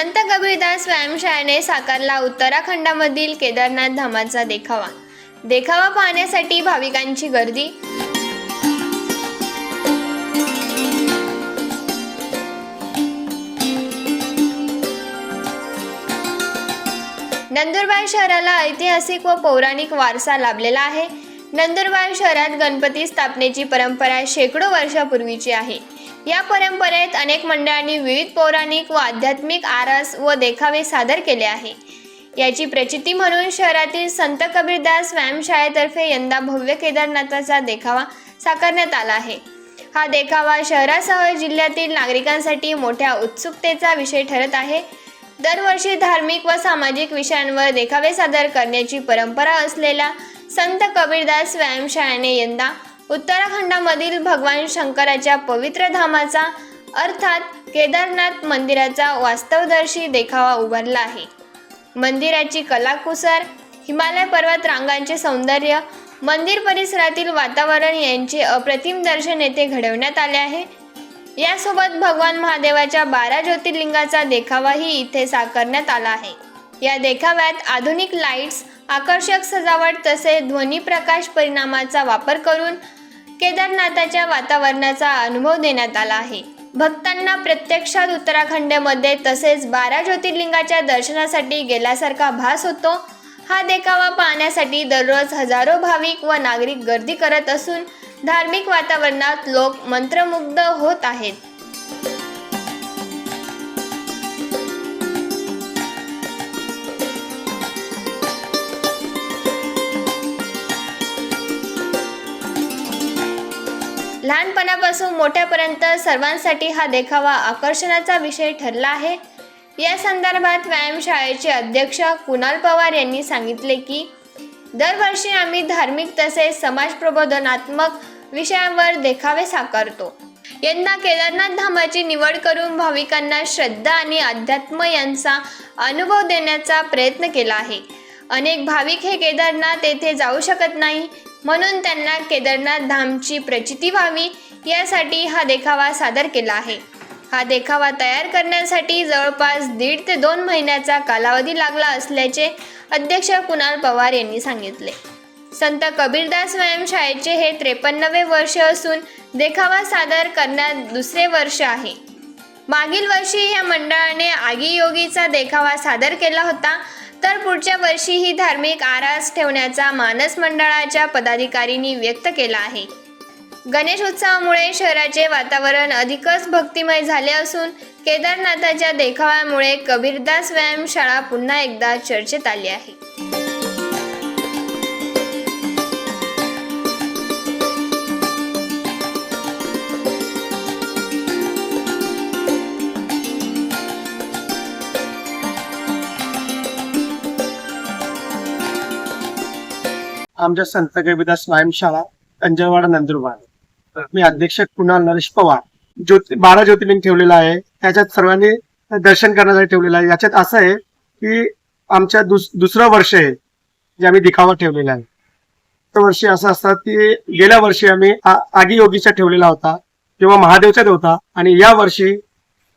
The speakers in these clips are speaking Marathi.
संत कबीरदास व्यायामशाळेने साकारला उत्तराखंडामधील केदारनाथ धामाचा देखावा. देखावा पाहण्यासाठी भाविकांची गर्दी. नंदुरबार शहराला ऐतिहासिक व पौराणिक वारसा लाभलेला आहे. नंदुरबार शहरात गणपती स्थापनेची परंपरा शेकडो वर्षापूर्वीची आहे. या परंपरेत अनेक मंडळांनी विविध पौराणिक व आध्यात्मिक आरस व देखावे सादर केले आहे. याची प्रचिती म्हणून शहरातील संत कबीरदास व्यायामशाळेतर्फे यंदा भव्य केदारनाथाचा देखावा साकारण्यात आला आहे. हा देखावा शहरासह जिल्ह्यातील नागरिकांसाठी मोठ्या उत्सुकतेचा विषय ठरत आहे. दरवर्षी धार्मिक व सामाजिक विषयांवर देखावे सादर करण्याची परंपरा असलेला संत कबीरदास व्यायामशाळेने यंदा उत्तराखंडामधील भगवान शंकराच्या पवित्र धामाचा अर्थात केदारनाथ मंदिराचा वास्तवदर्शी देखावा उभारला आहे. मंदिराची कलाकुसर हिमालय पर्वत रांगांचे सौंदर्य मंदिर परिसरातील वातावरण यांचे अप्रतिम दर्शन येथे घडवण्यात आले आहे. यासोबत भगवान महादेवाच्या बारा ज्योतिर्लिंगाचा देखावाही इथे साकारण्यात आला आहे. या देखाव्यात आधुनिक लाईट्स आकर्षक सजावट तसेच ध्वनी प्रकाश परिणामाचा वापर करून केदारनाथाच्या वातावरणाचा अनुभव देण्यात आला आहे. भक्तांना प्रत्यक्षात उत्तराखंडमध्ये तसेच बारा ज्योतिर्लिंगाच्या दर्शनासाठी गेल्यासारखा भास होतो. हा देखावा पाहण्यासाठी दररोज हजारो भाविक व नागरिक गर्दी करत असून धार्मिक वातावरणात लोक मंत्रमुग्ध होत आहेत. लहानपणापासून मोठ्यापर्यंत सर्वांसाठी हा देखावा आकर्षणाचा विषय ठरला आहे. या संदर्भात व्यायामशाळेचे अध्यक्ष कुणाल पवार यांनी सांगितले की दरवर्षी आम्ही धार्मिक तसेच समाज प्रबोधनात्मक विषयांवर देखावे साकारतो. यंदा केदारनाथ धामाची निवड करून भाविकांना श्रद्धा आणि अध्यात्म यांचा अनुभव देण्याचा प्रयत्न केला आहे. अनेक भाविक हे केदारनाथ येथे जाऊ शकत नाही. म्हणून त्यांना केदारनाथ धामची प्रचिती व्हावी यासाठी हा देखावा सादर केला आहे. हा देखावा तयार करण्यासाठी जवळपास दीड ते दोन महिन्याचा कालावधी लागला असल्याचे अध्यक्ष कुणाल पवार यांनी सांगितले. संत कबीरदास व्यायामशाळेचे हे त्रेपन्नवे वर्ष असून देखावा सादर करण्यात दुसरे वर्ष आहे. मागील वर्षी या मंडळाने आगीयोगीचा देखावा सादर केला होता. तर पुढच्या वर्षीही धार्मिक आरास ठेवण्याचा मानस मंडळाच्या पदाधिकारींनी व्यक्त केला आहे. गणेश उत्सवामुळे शहराचे वातावरण अधिकच भक्तिमय झाले असून केदारनाथाच्या देखाव्यामुळे कबीरदास व्यायामशाळा पुन्हा एकदा चर्चेत आली आहे. आमच्या संत कबीरदास व्यायामशाळा अंजनवाडा नंदुरबार. मी अध्यक्ष कुणाल नरेश पवार. ज्योति बारा ज्योतिर्लिंग ठेवलेलं आहे. त्याच्यात सर्वांनी दर्शन करण्यासाठी ठेवलेलं आहे. याच्यात असं आहे की आमच्या दुस दुसरं वर्ष आहे जे आम्ही दिखावा ठेवलेला आहे. तर वर्षी असं असतात की गेल्या वर्षी आम्ही आगी योगीचा ठेवलेला होता किंवा महादेवचा होता आणि या वर्षी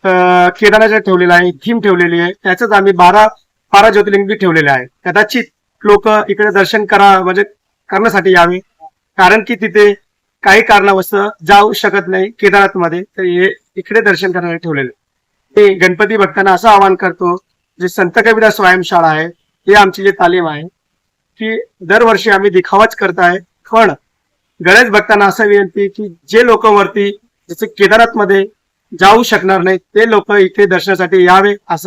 अं, केदाराचा ठेवलेला आहे थीम ठेवलेली आहे. त्याच्यात आम्ही बारा बारा ज्योतिर्लिंग ठेवलेले आहे. कदाचित लोक इकडे दर्शन करा म्हणजे करण्यासाठी यावे. कारण की तिथे काही कारणावस्तव जाऊ शकत नाही केदारनाथमध्ये तर हे इकडे दर्शन करण्यासाठी ठेवलेले ते गणपती भक्तांना असं आवाहन करतो जे संत कबीरदास व्यायामशाळा आहे ही आमची जी तालीम आहे की दरवर्षी आम्ही दिखावाच करत आहे. पण गणेश भक्तांना असं विनंती की जे लोक वरती जसे केदारनाथमध्ये जाऊ शकणार नाही ते लोक इथे दर्शनासाठी यावे असं